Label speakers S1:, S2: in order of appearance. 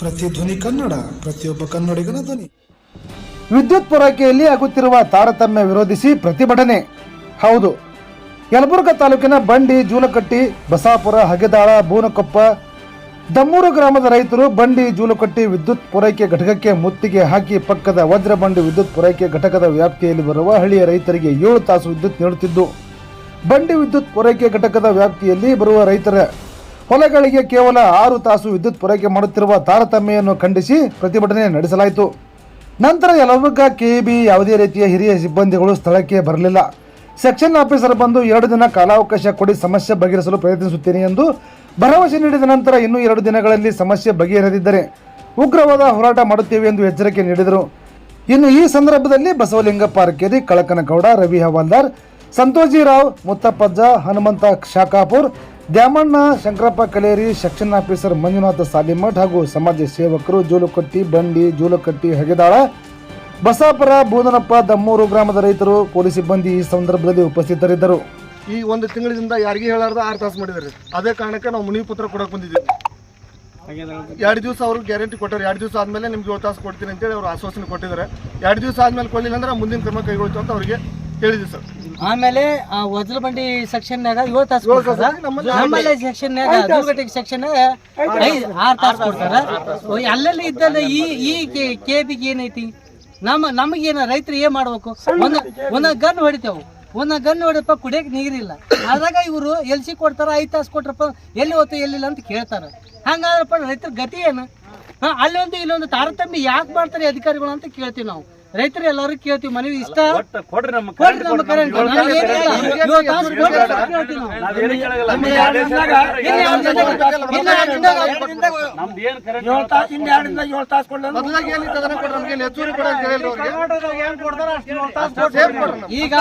S1: ಪ್ರತಿಧ್ವನಿ ಕನ್ನಡ, ಪ್ರತಿಯೊಬ್ಬ ಕನ್ನಡಿಗನ ಧ್ವನಿ.
S2: ವಿದ್ಯುತ್ ಪೂರೈಕೆಯಲ್ಲಿ ಆಗುತ್ತಿರುವ ತಾರತಮ್ಯ ವಿರೋಧಿಸಿ ಪ್ರತಿಭಟನೆ. ಹೌದು, ಯಲಬುರ್ಗ ತಾಲೂಕಿನ ಬಂಡಿ, ಜೂಲಕಟ್ಟಿ, ಬಸಾಪುರ, ಹಗೆದಾಳ, ಬೂನಕೊಪ್ಪ, ದಮ್ಮೂರು ಗ್ರಾಮದ ರೈತರು ಬಂಡಿ, ಜೂಲಕಟ್ಟಿ ವಿದ್ಯುತ್ ಪೂರೈಕೆ ಘಟಕಕ್ಕೆ ಮುತ್ತಿಗೆ ಹಾಕಿ ಪಕ್ಕದ ವಜ್ರಬಂಡಿ ವಿದ್ಯುತ್ ಪೂರೈಕೆ ಘಟಕದ ವ್ಯಾಪ್ತಿಯಲ್ಲಿ ಬರುವ ಹಳ್ಳಿಯ ರೈತರಿಗೆ ಏಳು ತಾಸು ವಿದ್ಯುತ್ ನೀಡುತ್ತಿದ್ದು, ಬಂಡಿ ವಿದ್ಯುತ್ ಪೂರೈಕೆ ಘಟಕದ ವ್ಯಾಪ್ತಿಯಲ್ಲಿ ಬರುವ ರೈತರ ಹೊಲಗಳಿಗೆ ಕೇವಲ ಆರು ತಾಸು ವಿದ್ಯುತ್ ಪೂರೈಕೆ ಮಾಡುತ್ತಿರುವ ತಾರತಮ್ಯವನ್ನು ಖಂಡಿಸಿ ಪ್ರತಿಭಟನೆ ನಡೆಸಲಾಯಿತು. ನಂತರ ಯಲಬುರ್ಗಾ ಕೆಇಬಿ ಯಾವುದೇ ರೀತಿಯ ಹಿರಿಯ ಸಿಬ್ಬಂದಿಗಳು ಸ್ಥಳಕ್ಕೆ ಬರಲಿಲ್ಲ. ಸೆಕ್ಷನ್ ಆಫೀಸರ್ ಬಂದು ಎರಡು ದಿನ ಕಾಲಾವಕಾಶ ಕೊಡಿ ಸಮಸ್ಯೆ ಬಗೆಹರಿಸಲು ಪ್ರಯತ್ನಿಸುತ್ತೇನೆ ಎಂದು ಭರವಸೆ ನೀಡಿದ ನಂತರ ಇನ್ನೂ ಎರಡು ದಿನಗಳಲ್ಲಿ ಸಮಸ್ಯೆ ಬಗೆಹರಿದಿದ್ದರೆ ಉಗ್ರವಾದ ಹೋರಾಟ ಮಾಡುತ್ತೇವೆ ಎಂದು ಎಚ್ಚರಿಕೆ ನೀಡಿದರು. ಇನ್ನು ಈ ಸಂದರ್ಭದಲ್ಲಿ ಬಸವಲಿಂಗಪ್ಪ ಅರ್ಕೇರಿ ಕಳಕನಗೌಡ, ರವಿ ಹವಾಲ್ದಾರ್, ಸಂತೋಷಿರಾವ್ ಮುತ್ತಪ್ಪಜ್ಜ ಹನುಮಂತ ಶಾಖಾಪುರ್ ದ್ಯಾಮಣ್ಣ, ಶಂಕರಪ್ಪ ಕಲೇರಿ ಸೆಕ್ಷನ್ ಆಫೀಸರ್ ಮಂಜುನಾಥ ಸಾಲಿಮಠ್ ಹಾಗೂ ಸಮಾಜ ಸೇವಕರು ಜೂಲುಕಟ್ಟಿ, ಬಂಡಿ, ಜೂಲುಕಟ್ಟಿ ಹಗೆದಾಳ, ಬಸಾಪುರ, ಬೂದನಪ್ಪ ದಮ್ಮೂರು ಗ್ರಾಮದ ರೈತರು, ಪೊಲೀಸ್ ಸಿಬ್ಬಂದಿ ಈ ಸಂದರ್ಭದಲ್ಲಿ ಉಪಸ್ಥಿತರಿದ್ದರು.
S3: ಈ ಒಂದು ತಿಂಗಳಿಂದ ಯಾರಿಗೆ ಹೇಳಾರ್ದ ಆರು ತಾಸು ಮಾಡಿದ್ದಾರೆ. ಅದೇ ಕಾರಣಕ್ಕೆ ನಾವು ಮುನಿ ಪುತ್ರ ಕೊಡಕ್ಕೆ ಬಂದಿದ್ದೀವಿ. ಎರಡು ದಿವಸ ಅವರು ಗ್ಯಾರಂಟಿ ಕೊಟ್ಟಾರೆ ಎರಡು ದಿವಸ ಆದಮೇಲೆ ನಿಮ್ಗೆ ಏಳು ತಾಸು ಕೊಡ್ತೀನಿ ಅಂತೇಳಿ ಅವರು ಆಶ್ವಾಸನೆ ಕೊಟ್ಟಿದ್ದಾರೆ. ಎರಡು ದಿವಸ ಆದಮೇಲೆ ಕೊಡಲಿಲ್ಲ ಅಂದ್ರೆ ಮುಂದಿನ ಕ್ರಮ ಕೈಗೊಳ್ತು ಅಂತ ಅವರಿಗೆ ಹೇಳಿದ್ವಿ ಸರ್.
S4: ಆಮೇಲೆ ಆ ವಜ್ರಬಂಡಿ ಸೆಕ್ಷನ್ಯಾಗ ಏಳು ತಾಸು ಕೊಡ್ತಾರ.
S3: ನಮ್ಮಲ್ಲಿ
S4: ಸೆಕ್ಷನ್ ನಾಗ ಸೆಕ್ಷನ್ ಐದು ಆರು ತಾಸು ಕೊಡ್ತಾರ. ಓ, ಅಲ್ಲೆಲ್ಲ ಇದ್ದಲ್ಲ ಈ ಈ ಕೆ ಬಿಗೆ ಏನೈತಿ? ನಮ್ಮ ನಮಗೇನ ರೈತರು ಏನ್ ಮಾಡ್ಬೇಕು? ಒಂದ್ ಒಂದ್ ಗನ್ ಹೊಡಿತೇವು. ಒಂದ್ ಗನ್ ಹೊಡಿಯಪ್ಪ ಕುಡಿಯಕ್ ನೀರಿಲ್ಲ. ಆದಾಗ ಇವರು ಎಲ್ ಸಿ ಕೊಡ್ತಾರ ಐದು ತಾಸು ಕೊಟ್ರಪ್ಪ ಎಲ್ಲಿ ಹೋತು ಎಲ್ಲಿಲ್ಲ ಅಂತ ಕೇಳ್ತಾರ. ಹಂಗಾದ್ರಪ್ಪ ರೈತರ ಗತಿ ಏನು? ಅಲ್ಲಿ ಅಲ್ಲೊಂದು ಇಲ್ಲೊಂದು ತಾರತಮ್ಯ ಯಾಕೆ ಮಾಡ್ತಾರೆ ಅಧಿಕಾರಿಗಳು ಅಂತ ಕೇಳ್ತೀವಿ ನಾವು. ರೈತರು ಎಲ್ಲರೂ ಕೇಳ್ತೀವಿ ಮನವಿ ಇಷ್ಟ? ಕೊಡ್ರಿ ನಮ್ಮ ಕರೆಂಟ್ ಕೊಡ್ರಿ.
S3: ನಮ್ಮ ಅವ್ರಿಗೆ.
S4: ಈಗ